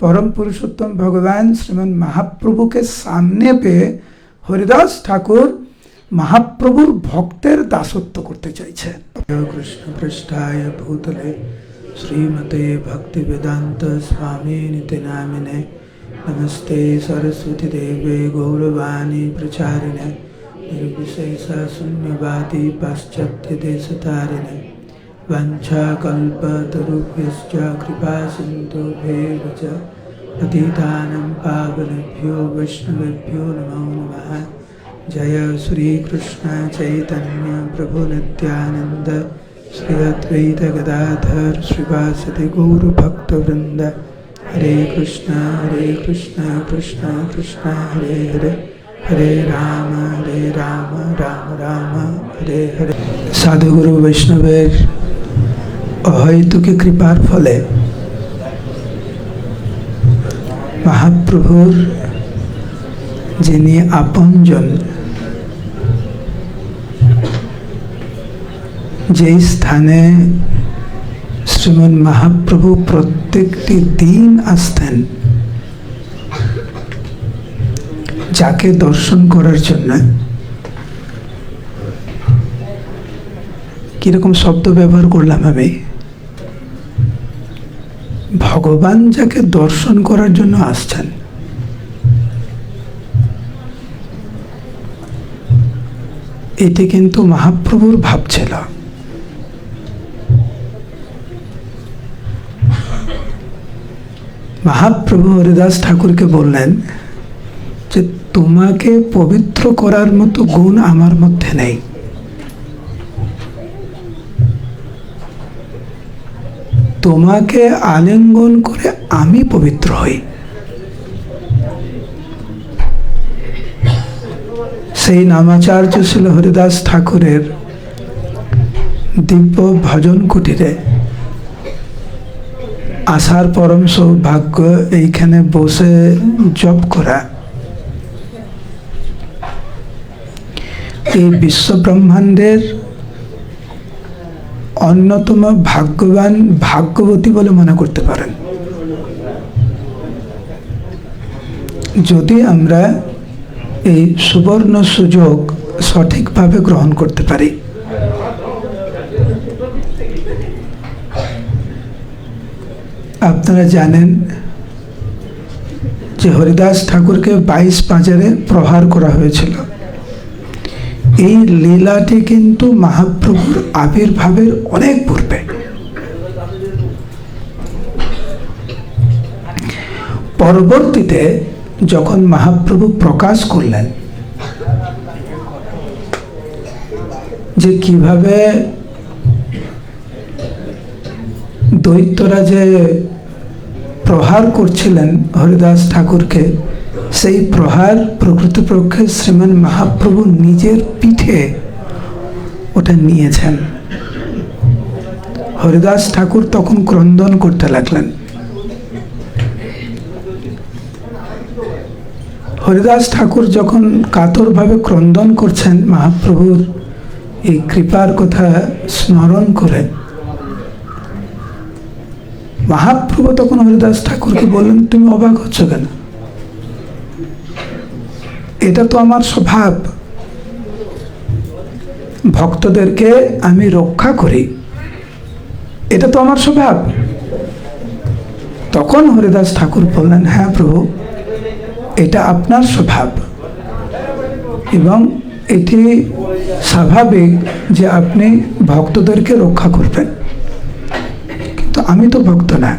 परम पुरुषोत्तम भगवान श्रीमन महाप्रभु के सामने पे হরিদাস ঠাকুর মহাপ্রভুর ভক্তের দাসত্ব করতে চাইছেন কৃষ্ণ পৃষ্ঠায় ভূতলে শ্রীমতে ভক্তি বেদান্ত স্বামী নীতি নামিনে নমস্তে সরস্বতী দেবে গৌরবাণী প্রচারিণে निर्विशेष शून्यवादी पाश्चात्य देशतारिणे वञ्चाकल्पतरुभ्यश्च कृपासिन्धुभ्येव च पतितानं पावनेभ्यो, वैष्णवेभ्यो नमो नमः। जय श्रीकृष्ण चैतन्य प्रभुनित्यानन्द श्री अद्वैतगदाधर श्रीवासति गौरभक्तवृन्द हरे कृष्ण हरे कृष्ण कृष्ण कृष्ण, हरे हरे। हरे राम हरे राम राम राम, हरे हरे। साधु गुरु वैष्णवेर অহৈতুকী কৃপার ফলে মহাপ্রভুর যিনি আপনজন, যেই স্থানে শ্রীমন মহাপ্রভু প্রত্যেকটি দিন আসতেন, যাকে দর্শন করার জন্য, কীরকম শব্দ ব্যবহার করলাম আমি? ভগবান যাকে দর্শন করার জন্য আসছেন। এটি কিন্তু মহাপ্রভুর ভাব ছিল মহাপ্রভু হরিদাস ঠাকুরকে বললেন যে, তোমাকে পবিত্র করার মতো গুণ আমার মধ্যে নেই। তোমাকে আলিঙ্গন করে আমি পবিত্র হই। সেই নামাচার্য ছিল হরিদাস ঠাকুরের দিব্য ভজন কুটিরে আসার পরম সৌভাগ্য এইখানে বসে জপ করা। এই বিশ্ব ব্রহ্মাণ্ডের অন্যতম ভাগ্যবান ভাগ্যবতী বলে মনে করতে পারেন। যদি আমরা এই সুবর্ণ সুযোগ সঠিকভাবে গ্রহণ করতে পারি। আপনারা জানেন যে হরিদাস ঠাকুরকে বাইশ পাঁচারে প্রহার করা হয়েছিল। এই লীলাটি কিন্তু মহাপ্রভুর আবির্ভাবের অনেক পূর্বে। পরবর্তীতে যখন মহাপ্রভু প্রকাশ করলেন, যে কীভাবে দৈত্যরা যে প্রহার করছিলেন হরিদাস ঠাকুরকে সেই প্রহার প্রকৃতপক্ষে শ্রীমান মহাপ্রভু নিজের পিঠে ওটা নিয়েছেন। হরিদাস ঠাকুর তখন ক্রন্দন করতে লাগলেন। হরিদাস ঠাকুর যখন কাতরভাবে ক্রন্দন করছেন মহাপ্রভুর এই কৃপার কথা স্মরণ করে, মহাপ্রভু তখন হরিদাস ঠাকুরকে বললেন, তুমি অবাক হচ্ছ কেন? এটা তো আমার স্বভাব। ভক্তদেরকে আমি রক্ষা করি। এটা তো আমার স্বভাব। তখন হরিদাস ঠাকুর বললেন হ্যাঁ প্রভু, এটা আপনার স্বভাব। এবং এটি স্বাভাবিক যে আপনি ভক্তদেরকে রক্ষা করবেন। কিন্তু আমি তো ভক্ত না।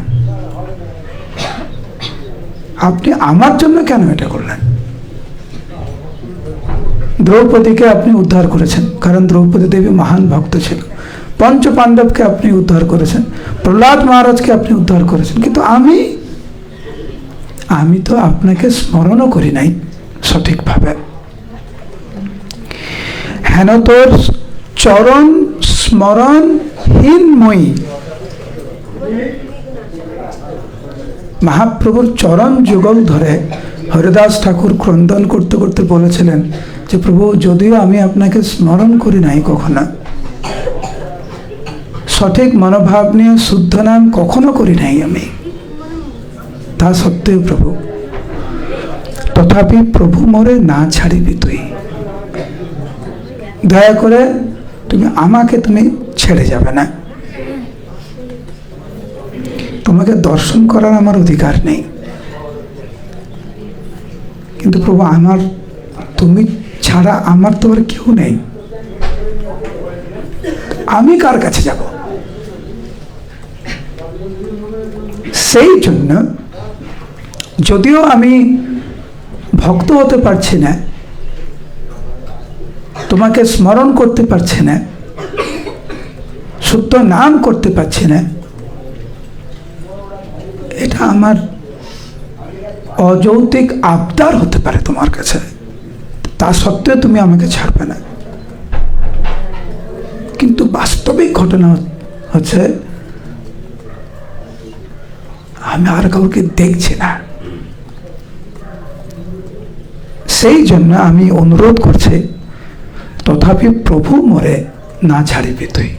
আপনি আমার জন্য কেন এটা করলেন? দ্রৌপদীকে আপনি উদ্ধার করেছেন, কারণ দ্রৌপদী দেবী মহান ভক্ত ছিল। পঞ্চ পাণ্ডবকে আপনি উদ্ধার করেছেন, প্রহ্লাদ মহারাজকে আপনি উদ্ধার করেছেন, কিন্তু আমি আমি তো আপনাকে স্মরণও করি নাই সঠিকভাবে। হেন তোর চরণ স্মরণহীনময়ী। মহাপ্রভুর চরম যুগল ধরে হরিদাস ঠাকুর ক্রন্দন করতে করতে বলেছিলেন যে, প্রভু, যদিও আমি আপনাকে স্মরণ করি নাই কখনো, সঠিক মনোভাব নিয়ে শুদ্ধ নাম কখনো করি নাই আমি। তা সত্ত্বেও প্রভু, তথাপি প্রভু মোরে না ছাড়িবি তুই। দয়া করে তুমি আমাকে তুমি ছেড়ে যাবে না। তোমাকে দর্শন করার আমার অধিকার নেই। কিন্তু প্রভু, আমার, তুমি ছাড়া আমার তো আর কেউ নেই। আমি কার কাছে যাব? সেই জন্য যদিও আমি ভক্ত হতে পারছি না, তোমাকে স্মরণ করতে পারছি না, সত্য নাম করতে পারছি না আমার অযৌক্তিক আবদার হতে পারে তোমার কাছে। তা সত্ত্বেও তুমি আমাকে ছাড়বে না। কিন্তু বাস্তবিক ঘটনা হচ্ছে, আমি আর কাউকে দেখছি না। সেই জন্য আমি অনুরোধ করছি, তথাপি প্রভু মরে না ছাড়িবি তুই।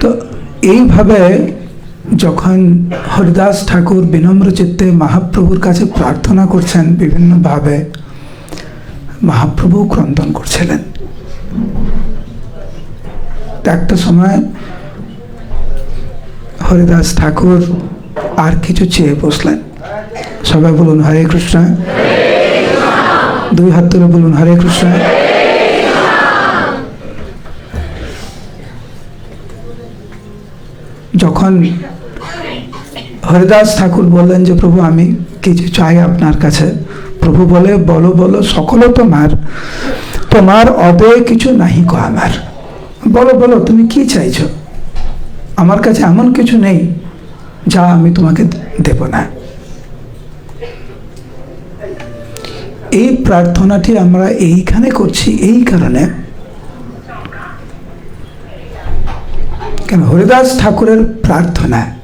তো এইভাবে যখন হরিদাস ঠাকুর বিনম্র চিত্তে মহাপ্রভুর কাছে প্রার্থনা করছেন বিভিন্নভাবে, মহাপ্রভু ক্রন্দন করছিলেন। একটা সময় হরিদাস ঠাকুর আর কিছু চেয়ে বসলেন। সবাই বলুন, হরে কৃষ্ণ। দুই হাত তুলে বলুন, হরে কৃষ্ণ। যখন হরিদাস ঠাকুর বললেন যে, প্রভু, আমি কিছু চাই আপনার কাছে। প্রভু বলে, বলো বলো সকল তোমার তোমার অবে কিছু নাহি কো আমার। বলো বলো, তুমি কি চাইছো? আমার কাছে এমন কিছু নেই যা আমি তোমাকে দেব না। এই প্রার্থনাটি আমরা এইখানে করছি, এই কারণে। কেন? হরিদাস ঠাকুরের প্রার্থনা।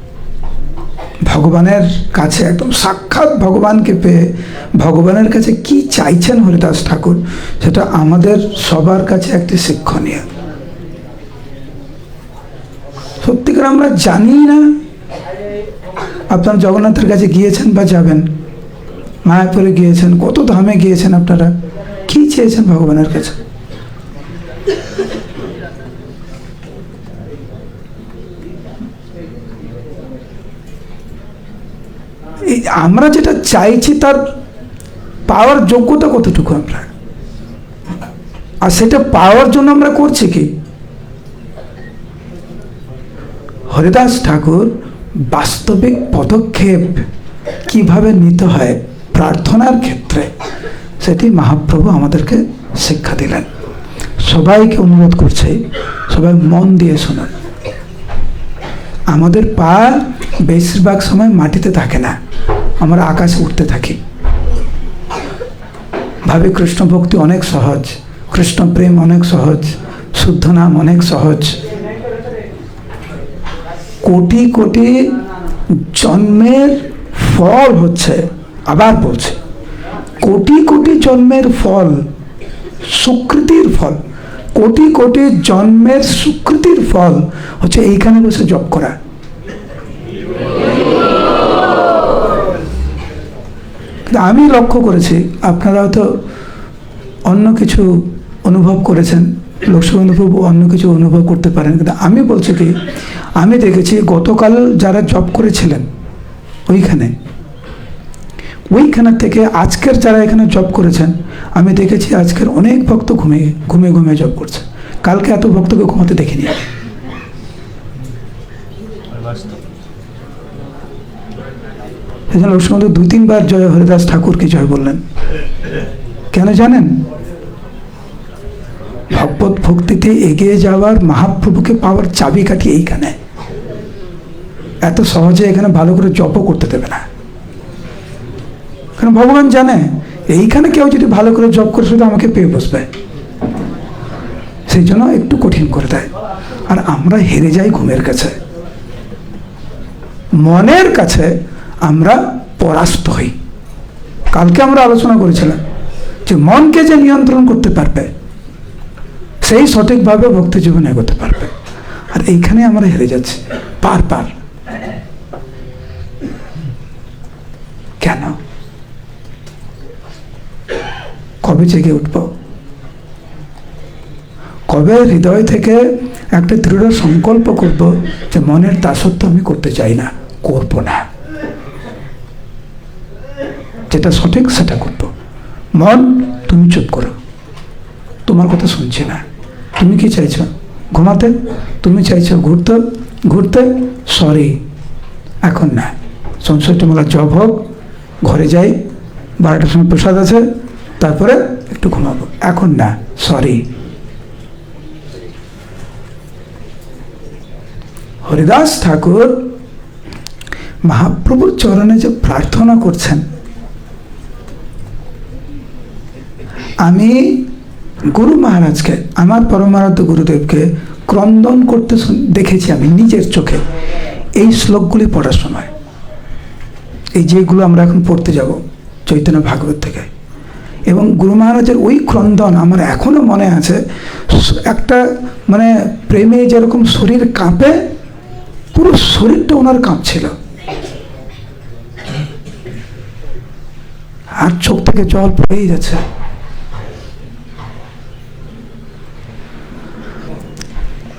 ভগবানের কাছে একদম সাক্ষাৎ ভগবানকে পেয়ে ভগবানের কাছে কি চাইছেন হরিদাস ঠাকুর, সেটা আমাদের সবার কাছে একটি শিক্ষণীয়। সত্যিকার আমরা জানি না, আপনার জগন্নাথের কাছে গিয়েছেন বা যাবেন, মায়াপুরে গিয়েছেন, কত ধামে গিয়েছেন আপনারা, কি চেয়েছেন ভগবানের কাছে? আমরা যেটা চাইছি তার পাওয়ার যোগ্যতা কতটুকু আমরা? আর সেটা পাওয়ার জন্য আমরা করছি কি? হরিদাস ঠাকুর বাস্তবিক পদক্ষেপ কীভাবে নিতে হয় প্রার্থনার ক্ষেত্রে, সেটি মহাপ্রভু আমাদেরকে শিক্ষা দিলেন। সবাইকে অনুরোধ করছে, সবাই মন দিয়ে শুনুন। আমাদের পা বেশিরভাগ সময় মাটিতে থাকে না। আমরা আকাশে উঠতে থাকি। ভাবি কৃষ্ণ ভক্তি অনেক সহজ কৃষ্ণ প্রেম অনেক সহজ, শুদ্ধ নাম অনেক সহজ। কোটি কোটি জন্মের ফল হচ্ছে, আবার বলছে, কোটি কোটি জন্মের ফল, সুকৃতির ফল। কোটি কোটি জন্মের সুকৃতির ফল হচ্ছে এইখানে বসে জপ করা। আমি লক্ষ্য করেছি, আপনারা হয়তো অন্য কিছু অনুভব করেছেন লক্ষ্মীবন্ধুপ্রভু অন্য কিছু অনুভব করতে পারেন। কিন্তু আমি বলছি কি, আমি দেখেছি গতকাল যারা জব করেছিলেন ওইখানে, ওইখানের থেকে আজকের যারা এখানে জব করেছেন আমি দেখেছি আজকের অনেক ভক্ত ঘুমিয়ে ঘুমিয়ে ঘুমিয়ে জব করছে। কালকে এত ভক্তকে ঘুমাতে দেখিনি আমি। এই জন্য লক্ষ্মীবন্ধু দুই তিনবার জয় হরিদাস ঠাকুরকে জয় বললেন। কেন জানেন? ভগবত ভক্তিতে এগিয়ে যাওয়ার মহাপ্রভুকে পাওয়ার চাবিকাঠি এইখানে। এত সহজে এখানে ভালো করে জপও করতে দেবে না। কারণ ভগবান জানে এইখানে কেউ যদি ভালো করে জব করে শুধু আমাকে পেয়ে বসবে। সেই জন্য একটু কঠিন করে দেয়। আর আমরা হেরে যাই ঘুমের কাছে। মনের কাছে আমরা পরাস্ত হই। কালকে আমরা আলোচনা করেছিলাম যে মনকে যে নিয়ন্ত্রণ করতে পারবে, সেই সঠিকভাবে ভক্তি জীবনে এগোতে পারবে। আর এইখানে আমরা হেরে যাচ্ছি। পার পার। কেন? কবে জেগে উঠব? কবে হৃদয় থেকে একটা দৃঢ় সংকল্প করব যে মনের দাসত্ব আমি করতে চাই না? করব না। যেটা সঠিক, সেটা করব। মন, তুমি চুপ করো। তোমার কথা শুনছি না। তুমি কি চাইছো? ঘুমাতে? তুমি চাইছো ঘুরতে? ঘুরতে? সরি এখন না। সংসারটা মেলা জব হোক। ঘরে যাই। বারোটার সময় প্রসাদ আছে। তারপরে একটু ঘুমাবো। এখন না সরি হরিদাস ঠাকুর মহাপ্রভুর চরণে যে প্রার্থনা করছেন, আমি গুরু মহারাজকে, আমার পরমারাধ্য গুরুদেবকে ক্রন্দন করতে দেখেছি আমি নিজের চোখে এই শ্লোকগুলি পড়ার সময়। এই যেগুলো আমরা এখন পড়তে যাব, চৈতন্য ভাগবত থেকে। এবং গুরু মহারাজের ওই ক্রন্দন আমার এখনও মনে আছে একটা মানে প্রেমে যেরকম শরীর কাঁপে, পুরো শরীরটা ওনার কাঁপছিল। আর চোখ থেকে জল পড়েই যাচ্ছে।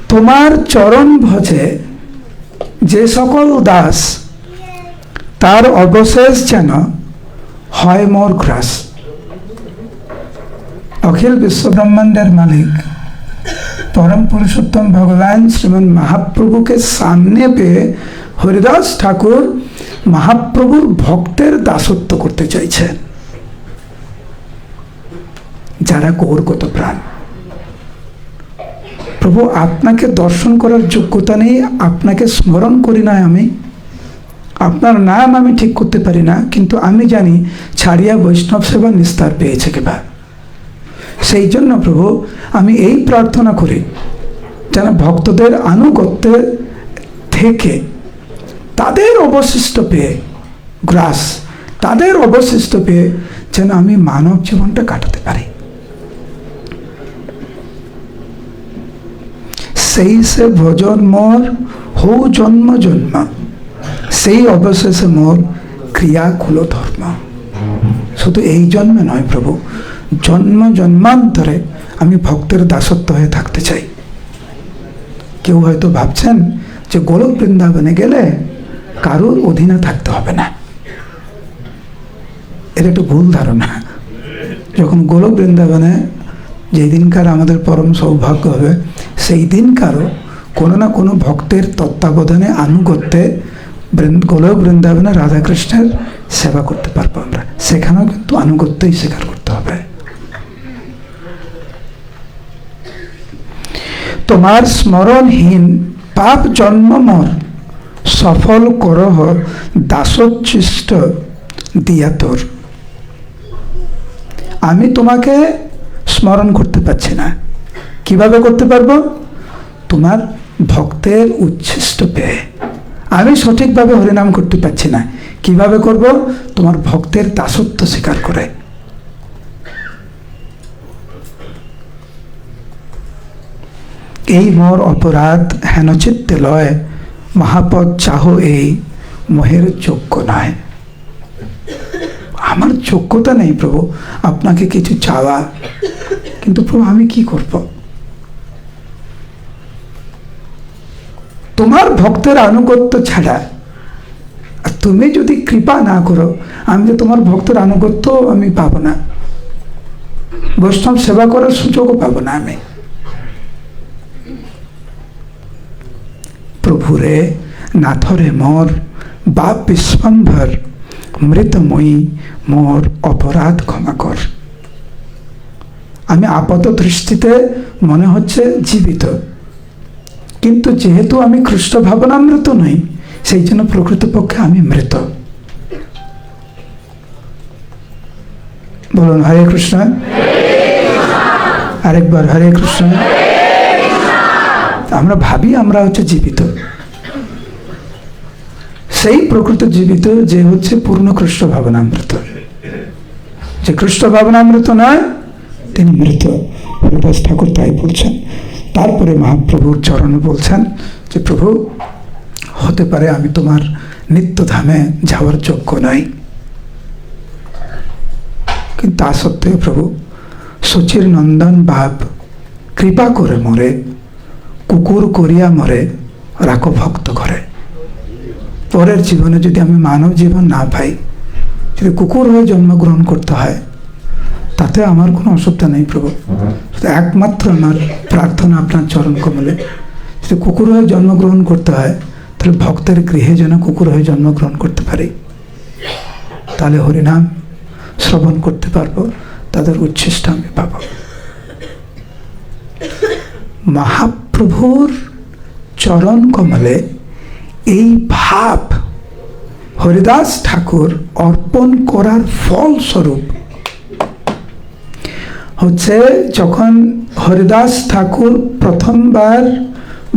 তোমার চরণ ভজে যে সকল দাস, তার অবশেষ যেন হয় মোর গ্রাস। অখিল বিশ্বব্রহ্মাণ্ডের মালিক। পরম পুরুষোত্তম ভগবান শ্রীমন মহাপ্রভুকে সামনে পেয়ে হরিদাস ঠাকুর মহাপ্রভুর ভক্তের দাসত্ব করতে চাইছেন যারা গৌরগত প্রাণ। প্রভু, আপনাকে দর্শন করার যোগ্যতা নেই, আপনাকে স্মরণ করি না আমি। আপনার নাম আমি ঠিক করতে পারি না, কিন্তু আমি জানি ছাড়িয়া বৈষ্ণব সেবা নিস্তার পেয়েছে কেবা সেই জন্য প্রভু, আমি এই প্রার্থনা করি যেন ভক্তদের আনুগত্যে থেকে তাদের অবশিষ্ট পেয়ে গ্রাস, তাদের অবশিষ্ট পেয়ে যেন আমি মানব জীবনটা কাটাতে পারি। সেই সে ভজন মোর, হৌ জন্ম জন্ম, সেই অবশেষে মোর ক্রিয়াকুল ধর্ম শুধু এই জন্মে নয় প্রভু জন্ম জন্মান্তরে আমি ভক্তের দাসত্ব হয়ে থাকতে চাই। কেউ হয়তো ভাবছেন যে গোলক বৃন্দাবনে গেলে কারোর অধীনে থাকতে হবে না। এটা একটু ভুল ধারণা। যখন গোলক বৃন্দাবনে যেই দিনকার আমাদের পরম সৌভাগ্য হবে সেই দিনকারও কোনো না কোনো ভক্তের তত্ত্বাবধানে আনুগত্যে গোলক বৃন্দাবনে রাধাকৃষ্ণের সেবা করতে পারব আমরা। সেখানেও কিন্তু আনুগত্যই স্বীকার করতে হবে। তোমার স্মরণহীন পাপ জন্ম মর সফল করহ দাসোচ্ছিষ্ট দিয়া তোর আমি তোমাকে স্মরণ করতে পারছি না। কীভাবে করতে পারব? তোমার ভক্তের উচ্ছিষ্ট পেয়ে। আমি সঠিকভাবে হরিনাম করতে পারছি না। কীভাবে করব? তোমার ভক্তের দাসত্ব স্বীকার করে। এই মোর অপরাধ হেন চিত্তে লয়, মহাপদ চাহ এই মোহের যোগ্য নয় আমার যোগ্যতা নেই প্রভু, আপনাকে কিছু চাওয়া, কিন্তু প্রভু আমি কি করব? তোমার ভক্তের আনুগত্য ছাড়া তুমি যদি কৃপা না করো, আমি যে তোমার ভক্তের আনুগত্য আমি পাবো না। বৈষ্ণব সেবা করার সুযোগও পাবো না আমি। প্রভুরে নাথরে মোর বাপ বিশ্বম্ভর মৃতময়ী মোর অপরাধ ক্ষমা কর। আমি আপাত দৃষ্টিতে মনে হচ্ছে জীবিত। কিন্তু যেহেতু আমি খ্রিস্ট ভাবনামৃত নই সেই জন্য প্রকৃতপক্ষে আমি মৃত। বলুন হরে কৃষ্ণ। আরেকবার হরে কৃষ্ণ। আমরা ভাবি আমরা হচ্ছে জীবিত। সেই প্রকৃত জীবিত যে হচ্ছে পূর্ণ কৃষ্ণ ভাবনামৃত। যে কৃষ্ণ ভাবনামৃত নয়, তিনি মৃত। হরিদাস ঠাকুর তাই বলছেন। তারপরে মহাপ্রভুর চরণে বলছেন যে, প্রভু, হতে পারে আমি তোমার নিত্যধামে যাওয়ার যোগ্য নই। কিন্তু তা সত্ত্বেও প্রভু সচির নন্দন বাপ কৃপা করে মরে। কুকুর করিয়া মরে, রাখো ভক্ত করে পরের জীবনে যদি আমি মানব জীবন না পাই, যদি কুকুর হয়ে জন্মগ্রহণ করতে হয়, তাতে আমার কোনো অসুবিধা নেই প্রভু। একমাত্র আমার প্রার্থনা আপনার চরণ কমলে। যদি কুকুর হয়ে জন্মগ্রহণ করতে হয়, তাহলে ভক্তের গৃহে যেন কুকুর হয়ে জন্মগ্রহণ করতে পারি। তাহলে হরিনাম শ্রবণ করতে পারব, তাদের উচ্ছিষ্ট আমি পাব। মহাপ্রভুর চরণ কমলে এই ভাব হরিদাস ঠাকুর অর্পণ করার ফলস্বরূপ হচ্ছে যখন হরিদাস ঠাকুর প্রথমবার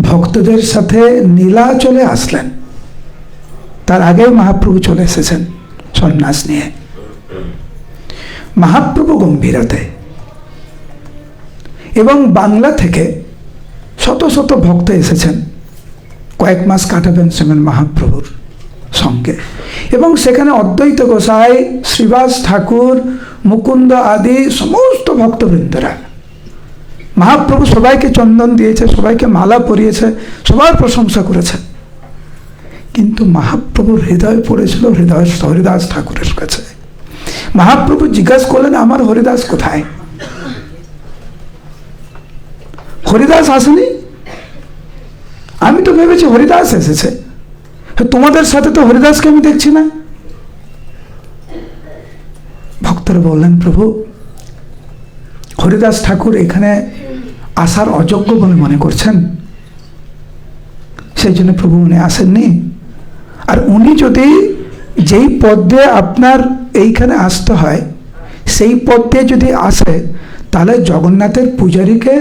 ভক্তদের সাথে নীলা চলে আসলেন, তার আগেও মহাপ্রভু চলে এসেছেন সন্ন্যাস নিয়ে। মহাপ্রভু গম্ভীরাতে। এবং বাংলা থেকে শত শত ভক্ত এসেছেন। কয়েক মাস কাটাবেন শ্রীমান মহাপ্রভুর সঙ্গে। এবং সেখানে অদ্বৈত গোসাই, শ্রীবাস ঠাকুর, মুকুন্দ আদি সমস্ত ভক্তবৃন্দরা। মহাপ্রভু সবাইকে চন্দন দিয়েছে, সবাইকে মালা পরিয়েছে, সবার প্রশংসা করেছে। কিন্তু মহাপ্রভুর হৃদয় পড়েছিল হৃদয় হরিদাস ঠাকুরের কাছে। মহাপ্রভু জিজ্ঞাসা করলেন, আমার হরিদাস কোথায়? হরিদাস আসেনি? আমি তো ভেবেছি হরিদাস এসেছে। তোমাদের সাথে তো হরিদাসকে আমি দেখছি না। ভক্তরা বললেন, প্রভু, হরিদাস ঠাকুর এখানে আসার অযোগ্য বলে মনে করছেন। সেই জন্য প্রভু উনি আসেননি। আর উনি যদি যেই পদ দিয়ে আপনার এইখানে আসতে হয়, সেই পদ দিয়ে যদি আসে, তাহলে জগন্নাথের পূজারীকে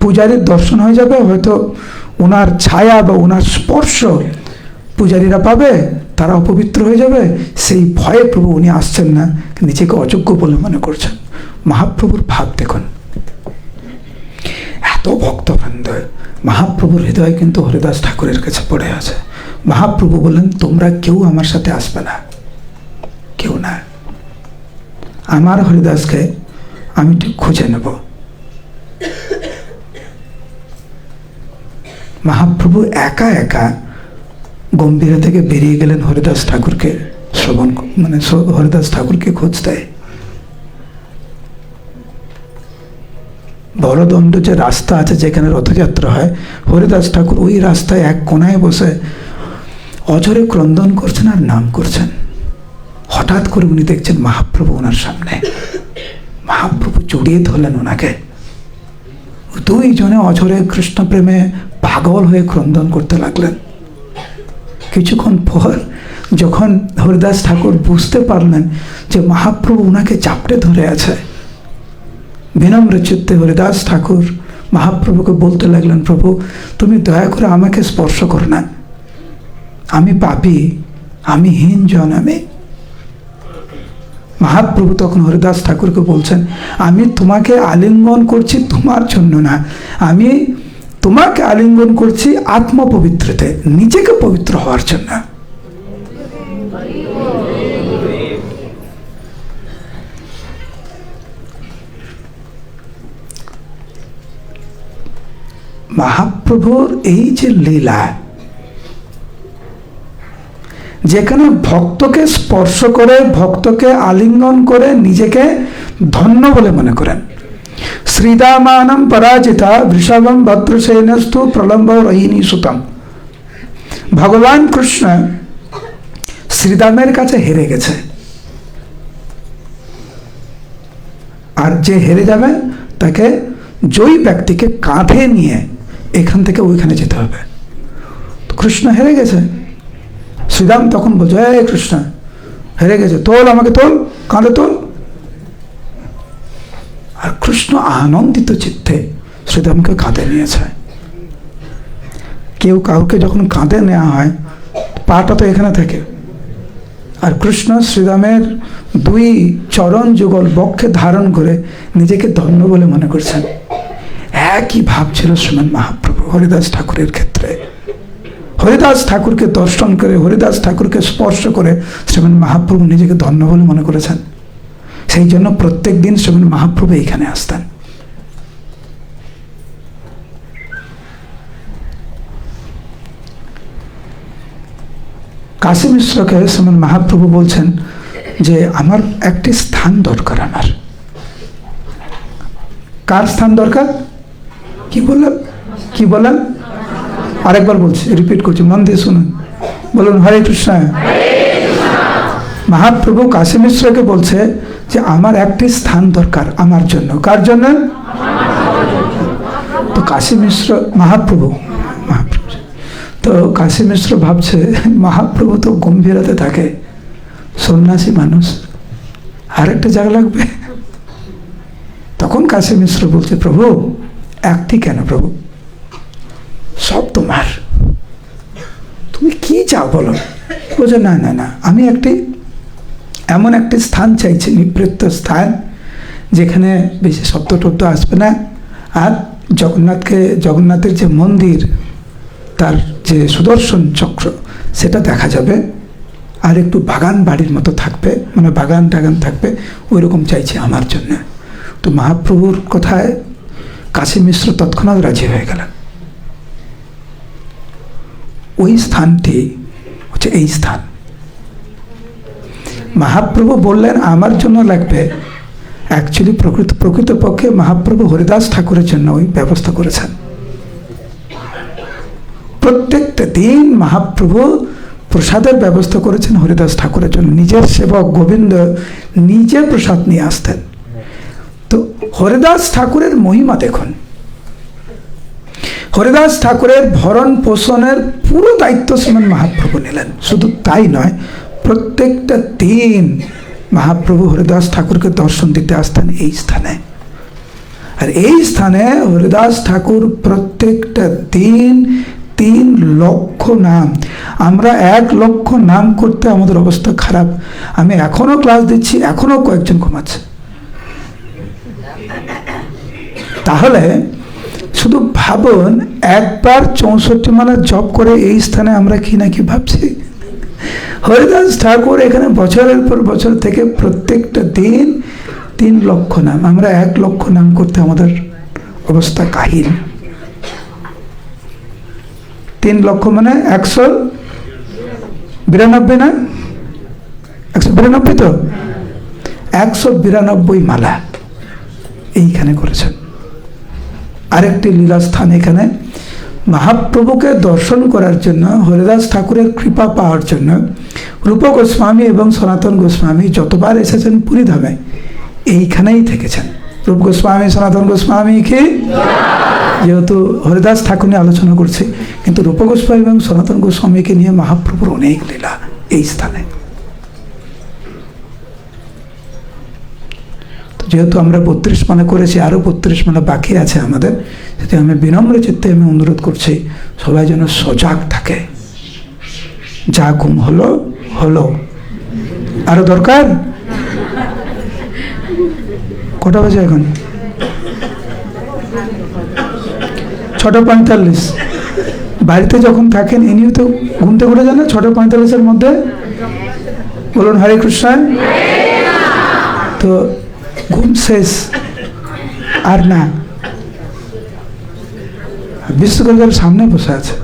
পূজারীর দর্শন হয়ে যাবে, হয়তো ওনার ছায়া বা ওনার স্পর্শ পূজারীরা পাবে তারা অপবিত্র হয়ে যাবে। সেই ভয়ে প্রভু উনি আসছেন না, নিজেকে অযোগ্য বলে মনে করছেন। মহাপ্রভুর ভাব দেখুন। এত ভক্ত ভক্তবৃন্দ, মহাপ্রভুর হৃদয় কিন্তু হরিদাস ঠাকুরের কাছে পড়ে আছে। মহাপ্রভু বললেন, তোমরা কেউ আমার সাথে আসবে না। কেউ না। আমার হরিদাসকে আমি ঠিক খুঁজে নেব। মহাপ্রভু একা একা গম্ভীরা থেকে বেরিয়ে গেলেন হরিদাস ঠাকুরকে শ্রবণ মানে হরিদাস ঠাকুরকে খোঁজ দেয়। বড়দণ্ড যে রাস্তা আছে যেখানে রথযাত্রা হয়, হরিদাস ঠাকুর ওই রাস্তায় এক কোনায় বসে অজরে ক্রন্দন করছেন আর নাম করছেন। হঠাৎ করে উনি দেখছেন মহাপ্রভু ওনার সামনে। মহাপ্রভু জড়িয়ে ধরলেন ওনাকে। দুইজনে অঝরে কৃষ্ণ প্রেমে পাগল হয়ে ক্রন্দন করতে লাগলেন। কিছুক্ষণ পর যখন হরিদাস ঠাকুর বুঝতে পারলেন যে মহাপ্রভু ওনাকে চাপটে ধরে আছে, বিনম্র চিত্তে হরিদাস ঠাকুর মহাপ্রভুকে বলতে লাগলেন, প্রভু, তুমি দয়া করে আমাকে স্পর্শ করো না। আমি পাপি, আমি হীন জন আমি মহাপ্রভু তখন হরিদাস ঠাকুরকে বলছেন, আমি তোমাকে আলিঙ্গন করছি তোমার জন্য না। আমি তোমাকে আলিঙ্গন করছি আত্মপবিত্রতে, নিজেকে পবিত্র হওয়ার জন্য। মহাপ্রভুর এই যে লীলা, যেখানে ভক্তকে স্পর্শ করে, ভক্তকে আলিঙ্গন করে নিজেকে ধন্য বলে মনে করেন শ্রীদামানম পরাজিতা বৃষভম ভদ্রসেনস্তু প্রলম্ব রহিনী সুতম ভগবান কৃষ্ণ শ্রীদামের কাছে হেরে গেছে আর যে হেরে যাবে তাকে জয়ী ব্যক্তিকে কাঁধে নিয়ে এখান থেকে ওইখানে যেতে হবে কৃষ্ণ হেরে গেছে শ্রীরাম তখন বলছে হে কৃষ্ণ হেরে গেছে তোল আমাকে তোল কাঁধে তোল আর কৃষ্ণ আনন্দিত চিত্তে শ্রীরামকে কাঁধে নিয়েছে কেউ কাউকে যখন কাঁধে নেওয়া হয়, পাটা তো এখানে থাকে। আর কৃষ্ণ শ্রীরামের দুই চরণ যুগল বক্ষে ধারণ করে নিজেকে ধন্য বলে মনে করছেন। একই ভাব ছিল শ্রীমান মহাপ্রভু হরিদাস ঠাকুরের ক্ষেত্রে। হরিদাস ঠাকুরকে দর্শন করে, হরিদাস ঠাকুরকে স্পর্শ করে শ্রীমান মহাপ্রভু নিজেকে ধন্য বলে মনে করেছেন। সেই জন্য প্রত্যেক দিন শ্রমণ মহাপ্রভু এইখানে আসতেন। কাশী মিশ্রকে শ্রমণ মহাপ্রভু বলছেন যে আমার একটি স্থান দরকার আমার। কার স্থান দরকার? কি বললাম কি বললাম আরেকবার বলছি রিপিট করছি মন দিয়ে শুনুন। বলুন হরে কৃষ্ণ। মহাপ্রভু কাশী মিশ্রকে বলছে যে আমার একটি স্থান দরকার আমার জন্য। কার জন্য? তো কাশী মিশ্র, মহাপ্রভু। মহাপ্রভু। তো কাশী মিশ্র ভাবছে, মহাপ্রভু তো গম্ভীরতে থাকে, সন্ন্যাসী মানুষ। আর একটা জায়গা লাগবে। তখন কাশী মিশ্র বলছে, প্রভু, একটি কেন প্রভু? সব তোমার। তুমি কি চাও বলো? বলছে, না না না, আমি একটি এমন একটি স্থান চাইছে, নিবৃত্ত স্থান, যেখানে বেশি শব্দ টব্দ আসবে না। আর জগন্নাথকে, জগন্নাথের যে মন্দির, তার যে সুদর্শন চক্র, সেটা দেখা যাবে। আর একটু বাগান বাড়ির মতো থাকবে মানে বাগান টাগান থাকবে ওই রকম চাইছে আমার জন্য। তো মহাপ্রভুর কথায় কাশী মিশ্র তৎক্ষণাৎ রাজি হয়ে গেলেন। ওই স্থানটি হচ্ছে এই স্থান। মহাপ্রভু বললেন, আমার জন্য লাগবে। অ্যাকচুয়ালি প্রকৃত, প্রকৃতপক্ষে মহাপ্রভু হরিদাস ঠাকুরের জন্য ওই ব্যবস্থা করেছেন। প্রত্যেকটা দিন মহাপ্রভু প্রসাদের ব্যবস্থা করেছেন হরিদাস ঠাকুরের জন্য। নিজের সেবক গোবিন্দ নিজে প্রসাদ নিয়ে আসতেন। তো হরিদাস ঠাকুরের মহিমা দেখুন। হরিদাস ঠাকুরের ভরণ পোষণের পুরো দায়িত্ব শ্রীমান মহাপ্রভু নিলেন। শুধু তাই নয় প্রত্যেকটা দিন মহাপ্রভু হরিদাস ঠাকুরকে দর্শন দিতে আসতেন এই স্থানে। আর এই স্থানে হরিদাস ঠাকুর প্রত্যেকটা দিন তিন লক্ষ নাম। আমরা এক লক্ষ নাম করতে আমাদের অবস্থা খারাপ। আমি এখনও ক্লাস দিচ্ছি এখনও কয়েকজন ঘুমাচ্ছে। তাহলে শুধু ভাবুন, একবার চৌষট্টি মালা জব করে এই স্থানে আমরা কি না কি ভাবছি? হরিদাস ঠাকুর এখানে বছরের পর বছর থেকে প্রত্যেকটা দিন তিন লক্ষ নাম। আমরা এক লক্ষ নাম করতে আমাদের অবস্থা কাহিল। তিন লক্ষ মানে একশো বিরানব্বই না? একশো বিরানব্বই তো? একশো বিরানব্বই মালা এইখানে করেছেন। আরেকটি লীলাস্থান এখানে মহাপ্রভুকে দর্শন করার জন্য, হরিদাস ঠাকুরের কৃপা পাওয়ার জন্য রূপ গোস্বামী এবং সনাতন গোস্বামী যতবার এসেছেন পুরী পুরীধামে, এইখানেই থেকেছেন। রূপ গোস্বামী, সনাতন গোস্বামীকে যেহেতু হরিদাস ঠাকুর নিয়ে আলোচনা করছি, কিন্তু রূপ গোস্বামী এবং সনাতন গোস্বামীকে নিয়ে মহাপ্রভুর অনেক লীলা এই স্থানে। যেহেতু আমরা বত্রিশ মালা করেছি আরও বত্রিশ মালা বাকি আছে আমাদের সেটা আমি বিনম্র চিত্তে আমি অনুরোধ করছি, সবাই যেন সজাগ থাকে। যা ঘুম হলো হলো। আরও দরকার? কটা বাজে এখন? ছটা পঁয়তাল্লিশ। বাড়িতে যখন থাকেন, ইনিও তো ঘুমতে ঘুরে যান ছটা পঁয়তাল্লিশের মধ্যে? বলুন, হরে কৃষ্ণ। তো ঘুম শেষ আর না বিশেষ করে যারা সামনে বসে আছে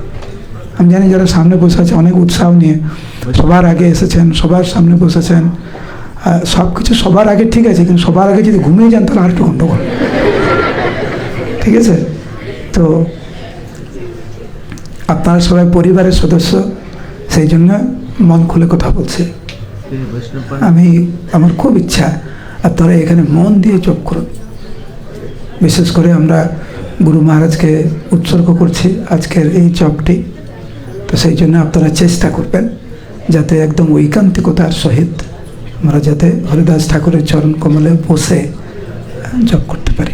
আমি জানি যারা সামনে বসে আছে অনেক উৎসাহ নিয়ে সবার আগে এসেছেন সবার সামনে বসেছেন সব কিছু সবার আগে ঠিক আছে কিন্তু সবার আগে যদি ঘুমিয়ে যান তাহলে আর একটু গণ্ডগোল ঠিক আছে তো আপনারা সবাই পরিবারের সদস্য সেই জন্য মন খুলে কথা বলছি আমি আমার খুব ইচ্ছা আপনারা এখানে মন দিয়ে চোখ করুন। বিশেষ করে আমরা গুরু মহারাজকে উৎসর্গ করছি আজকের এই জবটি তো সেই জন্য আপনারা চেষ্টা করবেন যাতে একদম ঐকান্তিকতার সহিত আমরা যাতে হরিদাস ঠাকুরের চরণ কমলে বসে জব করতে পারি।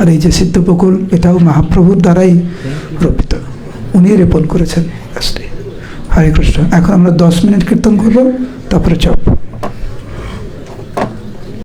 আর এই যে সিদ্ধবকুল এটাও মহাপ্রভুর দ্বারাই রোপিত। উনি রেপন করেছেন হরে কৃষ্ণ। এখন আমরা দশ মিনিট কীর্তন করব, তারপরে জব